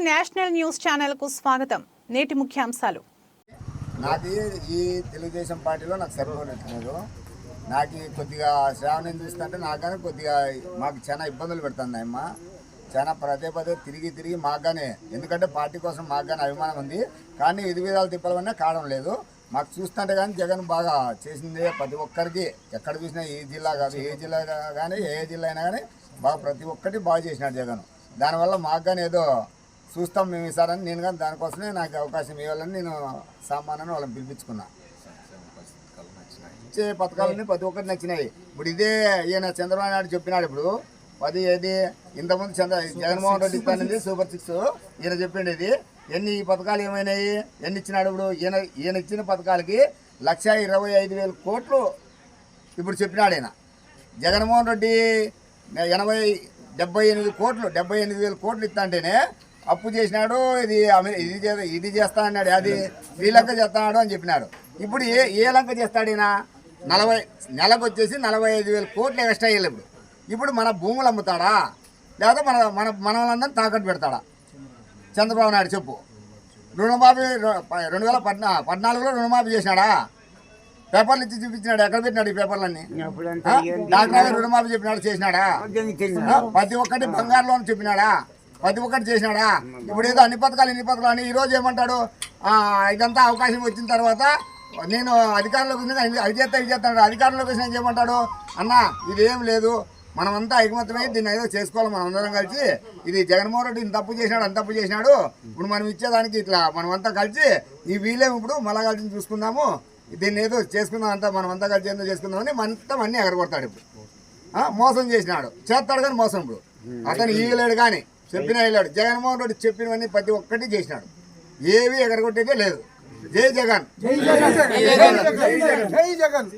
National news ఛానల్కు స్వాగతం. నేటి ముఖ్యాంశాలు. నాకు ఈ- తెలుగుదేశం పార్టీలో నాకు సరిపోలేదు నాకు కొద్దిగా శ్రావణం చూస్తుంటే నాకు కానీ కొద్దిగా మాకు చాలా ఇబ్బందులు పెడుతుంది అమ్మ. చాలా పదే పదే తిరిగి తిరిగి మాకు ఎందుకంటే పార్టీ కోసం మాకు కానీ అభిమానం ఉంది. కానీ ఇది విధాలు తిప్పాలన్నా కావడం లేదు. మాకు చూస్తుంటే కానీ జగన్ బాగా చేసింది ప్రతి ఒక్కరికి. ఎక్కడ చూసినా ఏ జిల్లా కాదు ఏ జిల్లా కానీ ఏ జిల్లా అయినా కానీ బాగా ప్రతి ఒక్కటి బాగా చేసినాడు జగన్. దానివల్ల మాకు కానీ ఏదో చూస్తాం మేము ఈసారని నేను కానీ దానికోసమే నాకు అవకాశం ఇవ్వాలని నేను సామాన్యాన్ని వాళ్ళని పిలిపించుకున్నా. ఇచ్చే పథకాలన్నీ ప్రతి ఒక్కటి నచ్చినాయి. ఇప్పుడు ఇదే ఈయన చంద్రబాబు నాయుడు చెప్పినాడు ఇప్పుడు. పది ఏది? ఇంతకుముందు చంద్ర జగన్మోహన్ రెడ్డి ఇస్తానండి సూపర్ సిక్స్ ఈయన చెప్పిండు ఇది. ఎన్ని ఈ పథకాలు ఏమైనాయి? ఎన్ని ఇచ్చినాడు ఇప్పుడు? ఈయన ఈయన ఇచ్చిన పథకాలకి లక్ష ఇరవై ఐదు వేల కోట్లు ఇప్పుడు చెప్పినాడు ఆయన జగన్మోహన్ రెడ్డి ఎనభై డెబ్బై ఎనిమిది కోట్లు డెబ్బై ఎనిమిది వేల కోట్లు ఇస్తా అంటేనే అప్పు చేసినాడు ఇది ఇది ఇది చేస్తా అన్నాడు అది శ్రీలంక చేస్తాడు అని చెప్పినాడు. ఇప్పుడు ఏ ఏ లంక చేస్తాడు ఈయన? నలభై నెలకు వచ్చేసి నలభై ఐదు వేల కోట్లు ఎక్స్ట్రా అయ్యాలి ఇప్పుడు. ఇప్పుడు మన భూములు అమ్ముతాడా? లేదా మన మన మనలందరినీ తాకట్టు పెడతాడా? చంద్రబాబు నాయుడు చెప్పు. రుణమాఫీ రెండు వేల పద్నా పద్నాలుగులో రుణమాఫీ చేసినాడా? పేపర్లు ఇచ్చి చూపించినాడు ఎక్కడ పెట్టినాడు ఈ పేపర్లన్నీ? డాక్టర్ రుణమాఫీ చెప్పినాడు చేసినాడా? ప్రతి ఒక్కటి బంగారు లోన్ చెప్పినాడా? ప్రతి ఒక్కటి చేసినాడా? ఇప్పుడు ఏదో అన్ని పథకాలు ఇన్ని పథకాలు అని ఈరోజు ఏమంటాడు? ఇదంతా అవకాశం వచ్చిన తర్వాత నేను అధికారంలోకి వచ్చినాక ఇది- అది చేస్తా ఇది చేస్తాడు అధికారంలోకి వచ్చినాక ఏమంటాడు అన్న ఇది ఏం లేదు. మనమంతా ఐకమత్యమై దీన్ని ఏదో చేసుకోవాలి మనం అందరం కలిసి. ఇది జగన్మోహన్ రెడ్డి ఇంత తప్పు చేసినాడు అంత తప్పు చేసినాడు. ఇప్పుడు మనం ఇచ్చేదానికి ఇట్లా మనమంతా కలిసి ఈ వీలేం ఇప్పుడు మళ్ళా కలిసి చూసుకుందాము. దీన్ని ఏదో చేసుకుందాం అంతా మనమంతా కలిసి ఏదో చేసుకుందామని మొత్తం అన్నీ ఎగరగొడతాడు ఇప్పుడు. ఆ, మోసం చేసినాడు. చేస్తాడు కానీ మోసం ఇప్పుడు. అతను ఈగలేడు కానీ. చెప్పిన వెళ్ళాడు. జగన్మోహన్ రెడ్డి చెప్పినవన్నీ ప్రతి ఒక్కటి చేసినాడు. ఏవి ఎగరగొట్టేదే లేదు. జై జగన్. జై జగన్. జై జగన్.